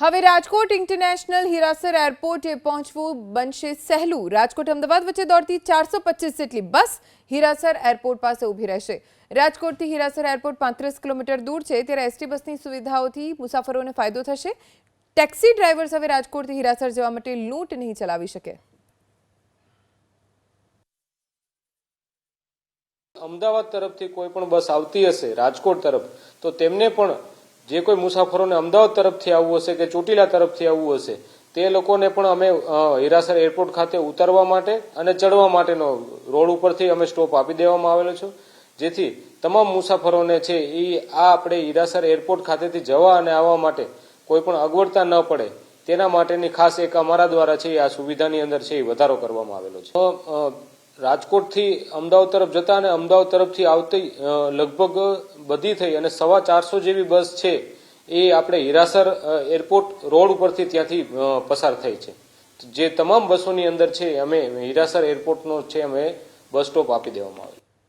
હવે રાજકોટ ઇન્ટરનેશનલ હીરાસર એરપોર્ટે પહોંચવું બનશે સહેલું. રાજકોટ અમદાવાદ વચ્ચે દોડતી ચારસો પચીસ જેટલી બસ હીરાસર એરપોર્ટ પાસે ઊભી રહેશે. રાજકોટથી હીરાસર એરપોર્ટ પાંત્રીસ કિલોમીટર દૂર છે. ત્યારે એસટી બસની સુવિધાઓથી મુસાફરોને ફાયદો થશે. ટેક્સી ડ્રાઈવર્સ હવે રાજકોટથી હીરાસર જવા માટે લૂંટ નહીં ચલાવી શકે. અમદાવાદ તરફથી કોઈ પણ બસ આવતી હશે, રાજકોટ તરફ, તો તેમને પણ જે કોઈ મુસાફરોને અમદાવાદ તરફથી આવવું હશે કે ચોટીલા તરફથી આવવું હશે, તે લોકોને પણ અમે હીરાસર એરપોર્ટ ખાતે ઉતરવા માટે અને ચડવા માટેનો રોડ ઉપરથી અમે સ્ટોપ આપી દેવામાં આવેલો છે. જેથી તમામ મુસાફરોને છે એ આ આપણે હીરાસર એરપોર્ટ ખાતેથી જવા અને આવવા માટે કોઈ પણ અગવડતા ન પડે, તેના માટેની ખાસ એક અમારા દ્વારા છે આ સુવિધાની અંદર છે એ વધારો કરવામાં આવેલો છે. રાજકોટથી અમદાવાદ તરફ જતા અને અમદાવાદ તરફથી આવતી લગભગ બધી થઈ અને સવા ચારસો જેવી બસ છે એ આપણે હીરાસર એરપોર્ટ રોડ ઉપરથી ત્યાંથી પસાર થઈ છે. જે તમામ બસોની અંદર છે, અમે હીરાસર એરપોર્ટનો છે, અમે બસ સ્ટોપ આપી દેવામાં આવે